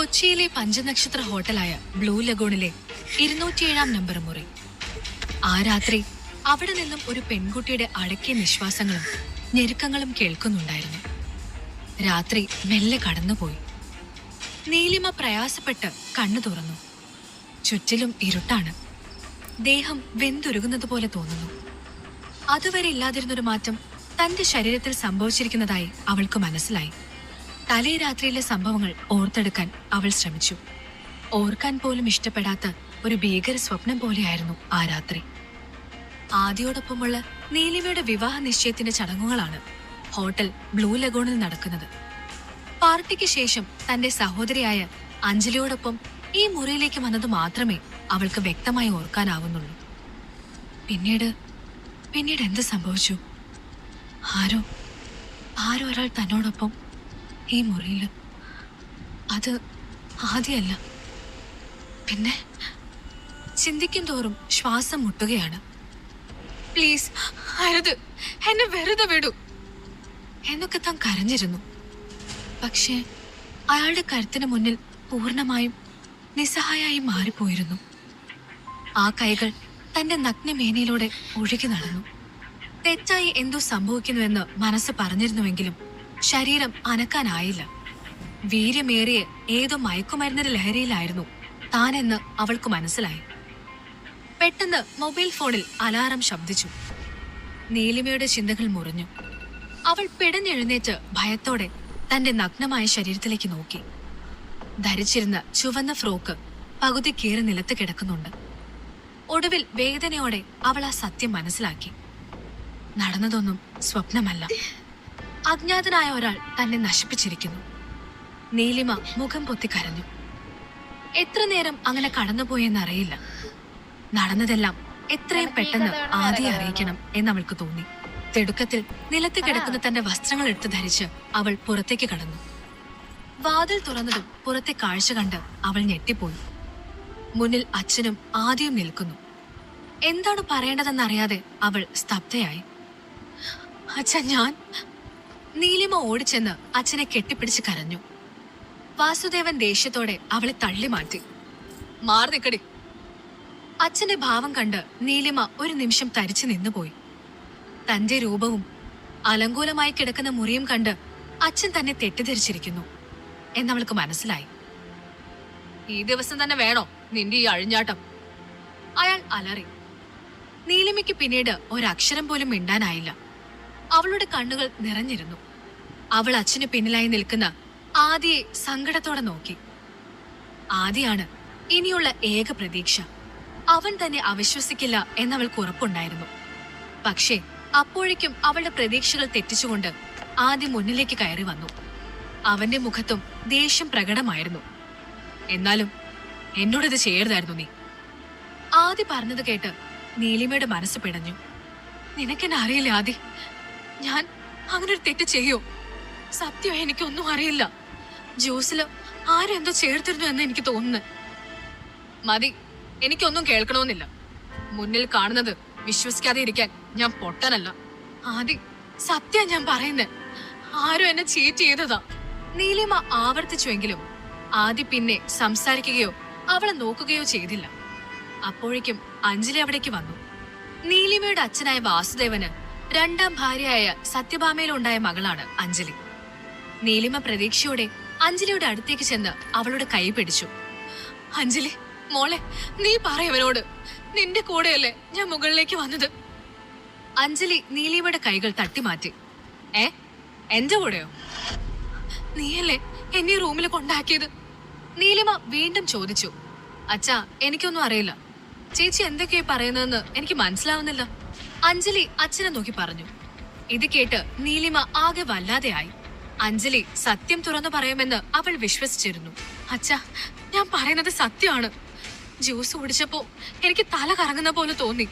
കൊച്ചിയിലെ പഞ്ചനക്ഷത്ര ഹോട്ടലായ blue ലഗോണിലെ ഇരുന്നൂറ്റിയേഴാം number മുറി. ആ രാത്രി അവിടെ നിന്നും ഒരു പെൺകുട്ടിയുടെ അടക്കിയ നിശ്വാസങ്ങളും ഞെരുക്കങ്ങളും കേൾക്കുന്നുണ്ടായിരുന്നു. രാത്രി മെല്ലെ കടന്നുപോയി. നീലിമ പ്രയാസപ്പെട്ട് കണ്ണു തുറന്നു. ചുറ്റിലും ഇരുട്ടാണ്. ദേഹം വെന്തുരുകുന്നത് പോലെ തോന്നുന്നു. അതുവരെ ഇല്ലാതിരുന്നൊരു മാറ്റം തന്റെ ശരീരത്തിൽ സംഭവിച്ചിരിക്കുന്നതായി അവൾക്ക് മനസ്സിലായി. തലേ രാത്രിയിലെ സംഭവങ്ങൾ ഓർത്തെടുക്കാൻ അവൾ ശ്രമിച്ചു. ഓർക്കാൻ പോലും ഇഷ്ടപ്പെടാത്ത ഒരു ഭീകര സ്വപ്നം പോലെയായിരുന്നു ആ രാത്രി. ആദിയോടൊപ്പമുള്ള നീലിമയുടെ വിവാഹ നിശ്ചയത്തിന്റെ ചടങ്ങുകളാണ് ഹോട്ടൽ ബ്ലൂ ലഗോണിൽ നടക്കുന്നത്. പാർട്ടിക്ക് ശേഷം തന്റെ സഹോദരിയായ അഞ്ജലിയോടൊപ്പം ഈ മുറിയിലേക്ക് വന്നത് മാത്രമേ അവൾക്ക് വ്യക്തമായി ഓർക്കാനാവുന്നുള്ളൂ. പിന്നീട് പിന്നീട് എന്ത് സംഭവിച്ചു? ആരോ ആരോ ഒരാൾ തന്നോടൊപ്പം ഈ മുറിയിൽ അത് ആദ്യമല്ല പിന്നെ ചിന്തിക്കും തോറും ശ്വാസം മുട്ടുകയാണ്. പ്ലീസ് അരുത്. എന്നെ വെറുതെ വിടൂ. എന്നൊക്കെ താൻ കരഞ്ഞിരുന്നു. പക്ഷേ അയാളുടെ കരുത്തിന് മുന്നിൽ പൂർണമായും നിസ്സഹായായി മാറിപ്പോയിരുന്നു. ആ കൈകൾ തന്റെ നഗ്നമേനയിലൂടെ ഒഴുകി നടന്നു. തെറ്റായി എന്തോ സംഭവിക്കുന്നുവെന്ന് മനസ്സ് പറഞ്ഞിരുന്നുവെങ്കിലും ശരീരം അനക്കാനായില്ല. വീര്യമേറിയ ഏതോ മയക്കുമരുന്നിന്റെ ലഹരിയിലായിരുന്നു താനെന്ന് അവൾക്ക് മനസ്സിലായി. പെട്ടെന്ന് മൊബൈൽ ഫോണിൽ അലാറം ശബ്ദിച്ചു. നീലിമയുടെ ചിന്തകൾ മുറിഞ്ഞു. അവൾ പിടഞ്ഞെഴുന്നേറ്റ് ഭയത്തോടെ തന്റെ നഗ്നമായ ശരീരത്തിലേക്ക് നോക്കി. ധരിച്ചിരുന്ന ചുവന്ന ഫ്രോക്ക് പകുതി കീറി നിലത്ത് കിടക്കുന്നുണ്ട്. ഒടുവിൽ വേദനയോടെ അവൾ ആ സത്യം മനസ്സിലാക്കി. നടന്നതൊന്നും സ്വപ്നമല്ല. അജ്ഞാതനായ ഒരാൾ തന്നെ നശിപ്പിച്ചിരിക്കുന്നു. നീലിമ മുഖം പൊത്തി കരഞ്ഞു. എത്ര നേരം അങ്ങനെ കടന്നുപോയെന്നറിയില്ല. നടന്നതെല്ലാം എത്രയും പെട്ടെന്ന് ആദ്യം അറിയിക്കണം എന്ന് അവൾക്ക് തോന്നി. തിടുക്കത്തിൽ നിലത്ത് കിടക്കുന്ന തന്റെ വസ്ത്രങ്ങൾ എടുത്ത് ധരിച്ച് അവൾ പുറത്തേക്ക് കടന്നു. വാതിൽ തുറന്നതും പുറത്തെ കാഴ്ച കണ്ട് അവൾ ഞെട്ടിപ്പോയി. മുന്നിൽ അച്ഛനും ആദ്യം നിൽക്കുന്നു. എന്താണ് പറയേണ്ടതെന്നറിയാതെ അവൾ സ്തബ്ധയായി. അച്ഛ ഞാൻ നീലിമ ഓടിച്ചെന്ന് അച്ഛനെ കെട്ടിപ്പിടിച്ച് കരഞ്ഞു. വാസുദേവൻ ദേഷ്യത്തോടെ അവളെ തള്ളി മാറ്റി. മാറി നിക്കടി. അച്ഛന്റെ ഭാവം കണ്ട് നീലിമ ഒരു നിമിഷം തരിച്ചു നിന്നുപോയി. തന്റെ രൂപവും അലങ്കോലമായി കിടക്കുന്ന മുറിയും കണ്ട് അച്ഛൻ തന്നെ തെറ്റിദ്ധരിച്ചിരിക്കുന്നു എന്നവൾക്ക് മനസ്സിലായി. ഈ ദിവസം തന്നെ വേണോ നിന്റെ ഈ അഴിഞ്ഞാട്ടം? അയാൾ അലറി. നീലിമയ്ക്ക് പിന്നീട് ഒരക്ഷരം പോലും മിണ്ടാനായില്ല. അവളുടെ കണ്ണുകൾ നിറഞ്ഞിരുന്നു. അവൾ അച്ഛന് പിന്നിലായി നിൽക്കുന്ന ആദിയെ സങ്കടത്തോടെ നോക്കി. ആദിയാണ് ഇനിയുള്ള ഏക പ്രതീക്ഷ. അവൻ തന്നെ അവിശ്വസിക്കില്ല എന്നവൾക്ക് ഉറപ്പുണ്ടായിരുന്നു. പക്ഷേ അപ്പോഴേക്കും അവളുടെ പ്രതീക്ഷകൾ തെറ്റിച്ചുകൊണ്ട് ആദ്യം മുന്നിലേക്ക് കയറി വന്നു. അവന്റെ മുഖത്തും ദേഷ്യം പ്രകടമായിരുന്നു. എന്നാലും എന്നോടിത് ചെയ്യരുതായിരുന്നു നീ. ആദി പറഞ്ഞത് കേട്ട് നീലിമയുടെ മനസ്സ് പിടഞ്ഞു. നിനക്കെന്നെ അറിയില്ല ആദി? ഞാൻ അങ്ങനെ ഒരു തെറ്റ് ചെയ്യോ? സത്യം എനിക്കൊന്നും അറിയില്ല. ജ്യൂസിൽ ആരെന്തോ ചേർത്തിരുന്നു എന്ന് എനിക്ക് തോന്നുന്നു. മതി എനിക്കൊന്നും കേൾക്കണമെന്നില്ല. മുന്നിൽ കാണുന്നത് വിശ്വസിക്കാതെ ഇരിക്കാൻ ഞാൻ പൊട്ടനല്ല. ആദി സത്യം ഞാൻ പറയുന്നത് ആരും എന്നെ ചീറ്റ് ചെയ്തതാ. നീലിമ ആവർത്തിച്ചുവെങ്കിലും ആദി പിന്നെ സംസാരിക്കുകയോ അവളെ നോക്കുകയോ ചെയ്തില്ല. അപ്പോഴേക്കും അഞ്ജലി അവിടേക്ക് വന്നു. നീലിമയുടെ അച്ഛനായ വാസുദേവന് രണ്ടാം ഭാര്യയായ സത്യഭാമയിലുണ്ടായ മകളാണ് അഞ്ജലി. നീലിമ പ്രതീക്ഷയോടെ അഞ്ജലിയുടെ അടുത്തേക്ക് ചെന്ന് അവളുടെ കൈ പിടിച്ചു. അഞ്ജലി മോളെ നീ പറയവനോട് നിന്റെ കൂടെയല്ലേ ഞാൻ മുകളിലേക്ക് വന്നത്? അഞ്ജലി നീലിമയുടെ കൈകൾ തട്ടിമാറ്റി. ഏ? എന്റെ കൂടെയോ? നീയല്ലേ എന്നെ റൂമിൽ കൊണ്ടാക്കിയത്? നീലിമ വീണ്ടും ചോദിച്ചു. അച്ഛാ എനിക്കൊന്നും അറിയില്ല. ചേച്ചി എന്തൊക്കെയാ പറയുന്നതെന്ന് എനിക്ക് മനസ്സിലാവുന്നില്ല. അഞ്ജലി അച്ഛനെ നോക്കി പറഞ്ഞു. ഇത് കേട്ട് നീലിമ ആകെ വല്ലാതെയായി. അഞ്ജലി സത്യം തുറന്നു പറയുമെന്ന് അവൾ വിശ്വസിച്ചിരുന്നു. അച്ഛാ ഞാൻ പറയുന്നത് സത്യമാണ്. ജ്യൂസ് കുടിച്ചപ്പോ എനിക്ക് തല കറങ്ങുന്ന പോലെ തോന്നി.